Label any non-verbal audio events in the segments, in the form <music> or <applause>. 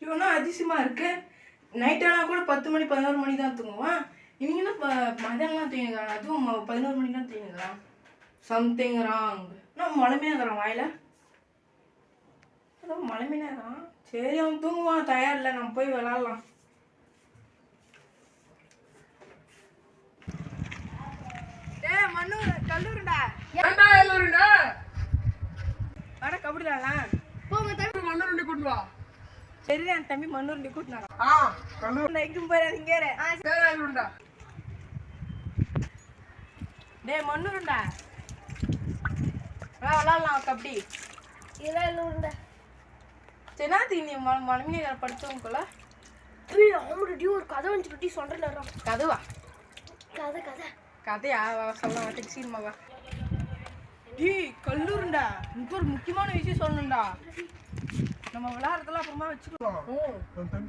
இவனா அதிசயமா இருக்கு. நைட் ஆனால் கூட பத்து மணி பதினோரு மணி தான் தூங்குவான். இவங்க என்ன ப- மதியானம்லாம் தூங்கிக்கிறான் அதுவும் பதினோரு மணி தான் தூங்கிக்கிறான் சம்திங் ராங் நான் மழமையாக இருக்கிறான் வாயில? ஏதோ மழமையாக இருக்கிறான். சரி அவன் தூங்குவான். தயார் இல்லை நம்ம போய் விளாட்லாம். கல்லூருடா. கபடி போங்க தம்பி மண்ணருண்டி கூட்டு வா. சரி என் தம்பி மண்ணூர் கூட்டினாரா ஆ, கல்லூரி. எங்கும் போயிடாதீங்க சரி, எல்லாரும்டா. டேய் மண்ணுருண்டா. வா விளாட்லாம் கபடி இதெல்லாம் சரி நாத்தி நீ ம மலமினி படுத்தவங்கக்குள்ள ஆமாடி ஒரு கதை வந்துட்டு சொல்றேன் கதுவா? கதை கதை. கதையா? வா சொல்ல மாட்டேன் சீன்மா வா டேய் கல்லூருண்டா. இன்னும் ஒரு முக்கியமான விஷயம் சொல்லணும்டா. நம்ம விளையாடுறதுல அப்புறமா வச்சுக்கலாம்.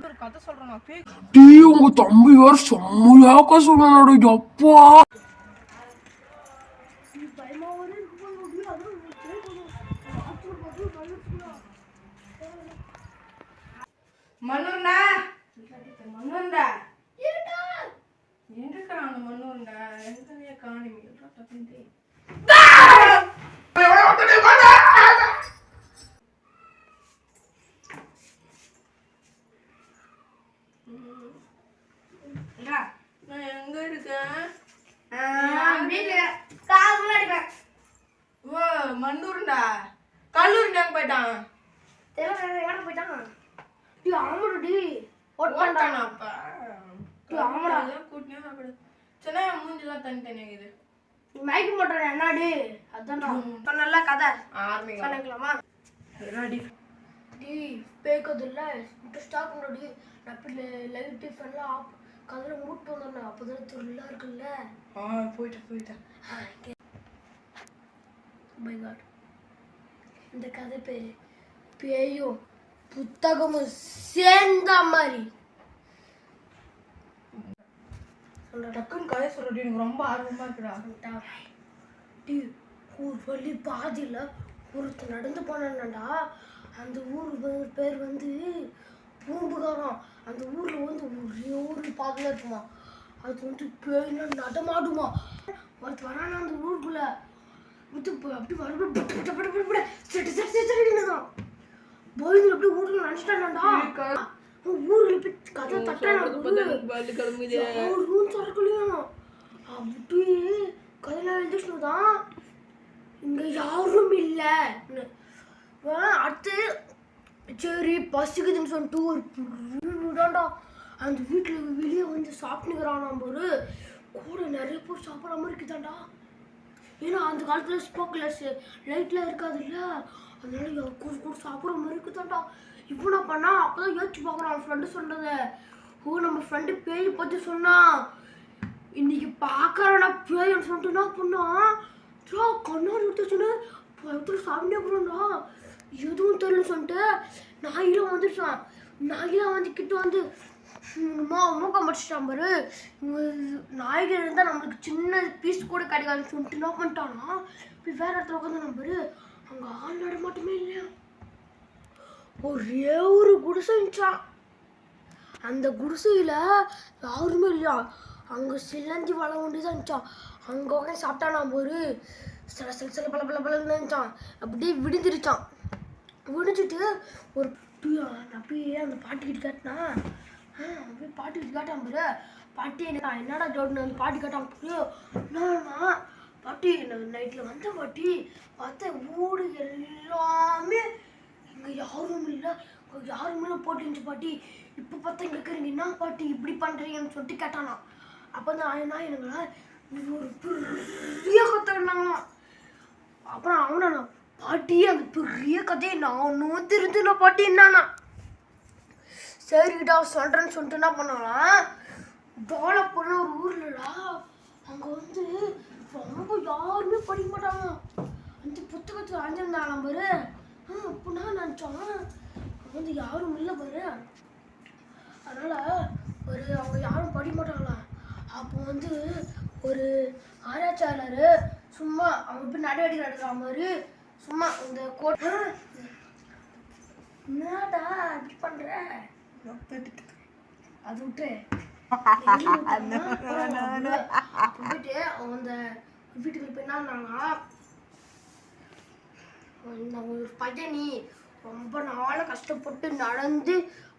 ஒரு கதை சொல்றேன் நான் பேய் டேய், உங்க தம்பி வேற செம்மையாக்க சொன்னானோட எப்பா? எங்க காணுமே டக்குன்னு அக்கா, நான் எங்க இருக்கேன் ஓ மண்ணூருண்டா கல்லூருண்டா எங்க போயிட்டான்? ஓட்டானா அப்ப ஆமாடா. அதெல்லாம் கூட்டினே வரக்கூடாது. சொன்னா மூஞ்சிலாம் தனித்தனியா இருக்குது. மைக்கு போட்டுறேன் என்னடி அதான்டா. இப்ப நல்லா கதை. ஆரம்பிக்கலாம். பண்ணிக்கலாமா? ரெடி. டி பேக்கது இல்லை இன்ட்ரெஸ்டாக இருக்கும்டி நான் இப்போ லைட்டு ஃபெல்லாம் ஆஃப் கதிரை மூட்டு வந்தேன் அப்போ தான் திருவிழா இருக்குல்ல. ஆ, போயிட்டேன், போயிட்டேன். மை காட் இந்த கதை பேர் பேயும் புத்தகமும் சேர்ந்த மாதிரி. டக்குன்னு கதை சொல்றடி, எனக்கு ரொம்ப ஆர்வமா இருக்குடா. டி ஊர் வழி பாதியில் ஒருத்தர் நடந்து போனான்டா. அந்த ஊர் பேர் வந்து பூம்புகாரம். அந்த ஊரில் வந்து ஒரே ஒரு பாதையில் இருக்குமா. அது வந்து பேய்னா நடமாடுமா. ஒருத்தர் வரானா அந்த ஊருக்குள்ள? இப்ப அப்படி வரப்ப பட்டு பட்டு பட்டு பட்டு பட்டு சட்டு சட்டு சட்டு சட்டுன்னுதான் பயந்து அப்படியே ஊருக்குள்ள நினச்சிட்டான்டா ஊரில் போய் கதை தட்டானா. யாரும் திறக்கலையாம் அப்படியே கதையில எழுதிச்சுதான் இங்க யாரும் இல்லை. அடுத்து சரி பசிக்குதுன்னு சொல்லிட்டு ஒரு வீடாண்டா அந்த வீட்டில் வெளியே வந்து சாப்பிட்டுக்கிறான் ஒரு கூட நிறைய பேர் சாப்பிட்ற மாதிரி இருக்குதாண்டா ஏன்னா அந்த காலத்தில் ஸ்போக்லெஸ் லைட்லாம் இருக்காதுல்ல? அதனால யா- கூட கூட சாப்பிட்ற மாதிரி இருக்குதாண்டா இப்போ நான் பண்ணா அப்பதான் யோசிச்சு பார்க்குறான் அவன் ஃப்ரெண்டு சொன்னதை. ஓ நம்ம ஃப்ரெண்டு பேய் பற்றி சொன்னான் இன்னைக்கு பார்க்கறடா பேய்னு சொல்லிட்டு என்ன பண்ணா? த்ரா கண்ணாடி எடுத்து சொன்னு பயத்தில் சாப்பிட்டே போகிறோம்டா எதுவும் தெரியலன்னு சொல்லிட்டு நாயிலாம் வந்துருச்சான் நாயிலாம் வந்து கிட்ட வந்து மா மூக்கம் படிச்சிட்டான் பாரு. உம், இருந்தால் நம்மளுக்கு சின்ன பீஸ் கூட கிடைக்காதுன்னு சொல்லிட்டு என்ன பண்ணிட்டானா இப்போ வேற இடத்துல உட்காந்து பாரு. அங்கே ஆள் நடமாட்டமே இல்லையா? ஒரே ஒரு குடிசை இருந்துச்சான் அந்த குடிசையில் யாருமே இல்லையா? அங்கே சிலந்தி வள ஒண்டி தான் இருந்துச்சான் அங்கே உட்காந்து சாப்பிட்டானா ஒரு சில சில சில பல பல பலன்னு இருந்துச்சான் அப்படியே விடுந்துருச்சான் விடிஞ்சிட்டு ஒரு அப்படியே அந்த பாட்டிக்கிட்டு கேட்டினா பாட்டு கேட்டான் பாரு. பாட்டி எனக்கு என்னடா ஜோடுன்னு அந்த பாட்டி கேட்டான் பாரு. என்னன்னா பாட்டி நான் நைட்டில் வந்த பாட்டி பார்த்த ஊடு எல்லாமே இங்கே யாரும் இல்லை. யாரும் இல்லை போட்டுருந்துச்சு பாட்டி. இப்போ பார்த்தா இங்கே இருக்கிறீங்க என்ன பாட்டி இப்படி பண்ணுறீங்கன்னு சொல்லிட்டு கேட்டானா. அப்போ தான் ஆயினா எனங்களா ஒரு பெரிய கதை இருந்தாங்களாம் அப்புறம் அவனா பாட்டி அந்த பெரிய கதையை நான் நானும் தெரிஞ்சுனா பாட்டி என்னன்னா. சரிடா சொல்கிறேன்னு சொல்லிட்டு என்ன பண்ணாலாம்? போன ஒரு ஊர்லடா அங்கே வந்து ரொம்ப யாருமே படிக்க மாட்டாங்க. அந்த புத்தகத்தை அஞ்சிருந்தாங்களாம் பாரு. ஆ அப்படின்னா நினச்சோம் வந்து யாரும் இல்லை பாரு. அதனால் ஒரு அவங்க யாரும் படிக்க மாட்டாங்களாம் அப்போ வந்து ஒரு ஆராய்ச்சியாளர் சும்மா அவங்க போய் நடவடிக்கை எடுக்கிற மாதிரி சும்மா இந்த கோட்டை என்னடா இப்படி பண்ணுற அது விட்டு போயிட்டு அந்த வீட்டுக்கு போய் என்ன ஒரு ரொம்ப நாள கஷ்டப்பட்டு நடந்து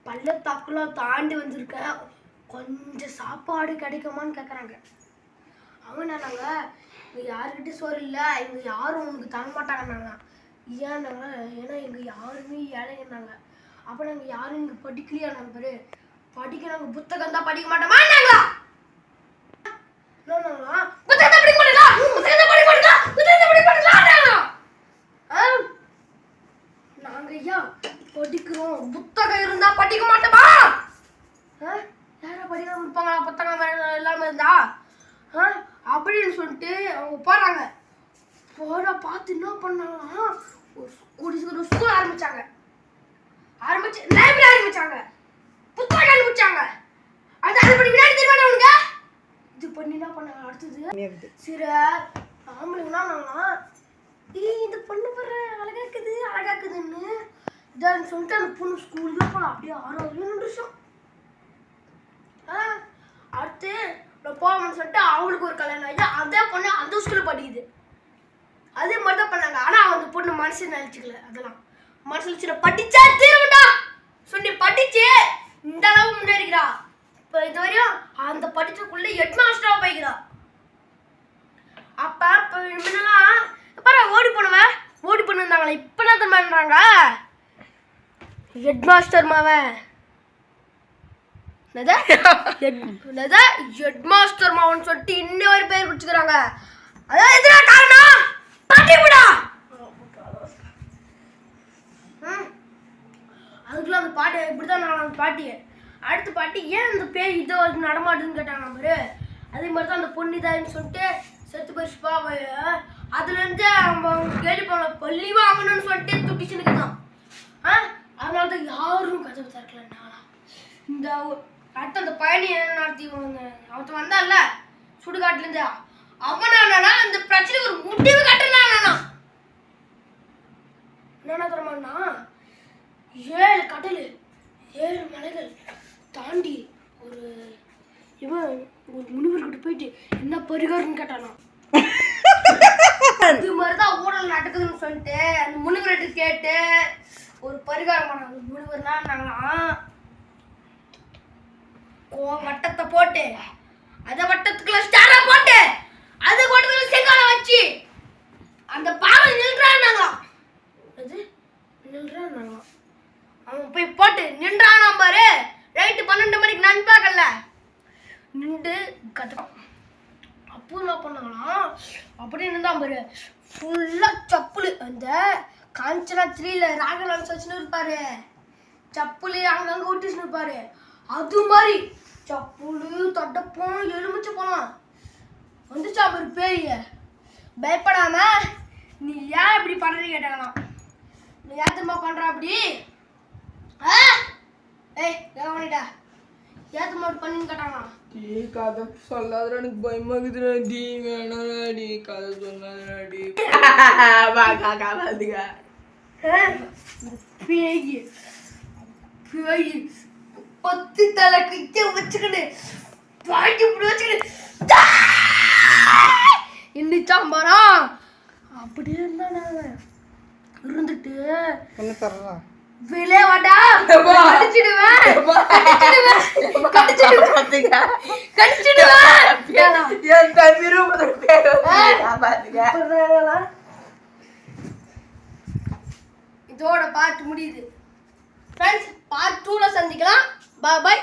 பள்ளத்தாக்குலாம் தாண்டி வந்திருக்கேன் கொஞ்சம் சாப்பாடு கிடைக்குமான்னு கேட்குறாங்க அவங்க என்னன்னாங்க இங்கே யாருக்கிட்ட சோறு இல்லை இங்கே யாரும் உங்களுக்கு தர மாட்டாங்கன்னாங்க ஏன்னாங்க ஏன்னா இங்கே யாருமே ஏழைங்கன்னாங்க. அப்போ நாங்கள் யாரும் இங்கே படிக்கலையா நம்பரு படிக்க நாங்கள் புத்தகம் தான் படிக்க மாட்டோமா என்னன்னாங்களா? புத்தகத்தை படிக்க மாட்டீங்களா? புத்தகத்தை படிக்க மாட்டீங்களா? புத்தகத்தை படிக்க மாட்டீங்களா ஆ? நாங்க ஐயா படிக்கிறோம். புத்தகம் இருந்தால் படிக்க மாட்டோமா? ஆ? யாரா படிக்காம இருப்பாங்களா புத்தகம் வேற இல்லாம இருந்தா? ஆ? அப்படின்னு சொல்லிட்டு அவங்க போறாங்க. போகிற பார்த்து என்ன பண்ணாங்கன்னா ஒரு ஸ்கூல் ஒரு ஸ்கூல் ஆரம்பிச்சாங்க. ஆரம்பிச்சு லைப்ரரி ஆரம்பிச்சாங்க. புத்தகம் ஆரம்பிச்சாங்க. அது அது படி விளையாடி தெரியுமா உனக்கு? இது பண்ணி என்ன பண்ணாங்க அடுத்தது சில ஆம்பளைங்களாம் நாங்களாம் ஏய் இந்த பொண்ணு பாரு அழகா இருக்குது அழகா இருக்குதுன்னு இதான் சொல்லிட்டு அந்த பொண்ணு ஸ்கூலுக்கு போகலாம் அப்படியே ஆறாவது ஆ அடுத்து நான் போகணும்னு சொல்லிட்டு அவளுக்கு ஒரு கல்யாணம் ஆயிடுச்சு அதே பொண்ணு அந்த ஸ்கூலில் படிக்குது. அதே மாதிரி தான் பண்ணாங்க. ஆனால் அந்த பொண்ணு மனசு நினச்சிக்கல அதெல்லாம். மனசில் சின்ன படிச்சா தீரும்டா சொல்லி படிச்சு இந்த அளவு முன்னேறிக்கிறா. இப்போ இது வரையும் அந்த படிச்சக்குள்ள ஹெட் மாஸ்டராக போய்க்கிறா. அப்ப இப்ப முன்னெல்லாம் பாரு ஓடி போனவன் ஓடி பண்ணிருந்தாங்களே இப்ப என்ன தெரியுமா ஹெட் மாஸ்டர் மாவன் ஹெட் மாஸ்டர் மாவன் சொல்லிட்டு இன்ன ஒரு பேர் குடிச்சுக்கிறாங்க அதான் எதுனா காரணம். பாட்டி விடா அதுக்குள்ள அந்த பாட்டி இப்படிதான் நான் அந்த பாட்டி அடுத்த பாட்டி ஏன் அந்த பேய் இதோ நடமாட்டுன்னு கேட்டாங்க பாரு. அதே மாதிரி தான் அந்த பொண்ணு இதான்னு சொல்லிட்டு செத்து போயிடுச்சுப்பா அவ- அதுலேருந்து அவங்க கேள்வி பள்ளி வாங்கணும்னு சொல்லிட்டு துட்டிச்சுன்னு தான் ஆ? அதனால தான் யாரும் கதவு திறக்கல இந்த அடுத்த அந்த பயணி என்ன நடத்தி அவன் வந்தான்ல சுடுகாட்டுலேருந்து. அவன் என்னன்னா அந்த பிரச்சனை ஒரு முடிவு கட்டுறானா என்ன தெரியுமாண்ணா ஏழு கடல் ஏழு மலைகள் தாண்டி ஒரு இவன் ஒரு முனிவர்கிட்ட போயிட்டு என்ன பரிகாரம்னு கேட்டானா? <laughs> இது மாதிரிதான் ஊழல் நடக்குதுன்னு சொல்லிட்டு அந்த முனிவர்கிட்ட கேட்டு ஒரு பரிகாரம் பண்ணாங்க. முனிவர் பண்ணாங்களாம் கோ வட்டத்தை போட்டு அதை வட்டத்துக்குள்ள ஸ்டாரா போட்டு அது வட்டத்துல செங்கால வச்சு அந்த பாவை நின்றானாங்களாம் அது நின்றானாங்களாம் அவன் போய் போட்டு நின்றானா பாரு நைட்டு பன்னெண்டு மணிக்கு நண்பாக்கல்ல நின்று கத்துக்கான் அப்போ என்ன பண்ணாங்களாம் அவர் ஃபுல்லாக சப்புலு அந்த காஞ்சனா த்ரீல ராகலான்ஸ் வச்சுன்னு இருப்பாரு. சப்புலு அங்கங்க ஒட்டிச்சுன்னு இருப்பாரு. அது மாதிரி சப்புலு தட்டப்பம் எலுமிச்சு போலாம் வந்துச்சா அவர் பேரிய பயப்படாம நீ ஏன் இப்படி பண்றீங்க கேட்டாங்களாம். நீ ஏன் திரும்ப பண்ற அப்படி? ஆ? ஏய் பண்ணிட்டா திரும்ப அப்படி பண்ணின்னு கேட்டாங்களாம். டீ கதை சொல்லாதடா எனக்கு பயமாக்குதுடா டீ வேணாடா டீ கதை சொல்லாதடா டீ. <laughs> பேய். பேய். பத்து தலை கிட்ட வச்சுக்கிட்டு பாட்டி இப்படி வச்சுக்கிட்டு இன்னிச்சாம்பாரா? அப்படியே இருந்தானே இருந்துட்டு. என்ன தர்றா விளையாடா கடிச்சிடுவேன் கடிச்சிடுவேன் கடிச்சிடுவேன் என் தம்பி இதோட பார்ட் முடியுது. ஃப்ரெண்ட்ஸ் பார்ட் டூவில் சந்திக்கலாம். பாய் பாய்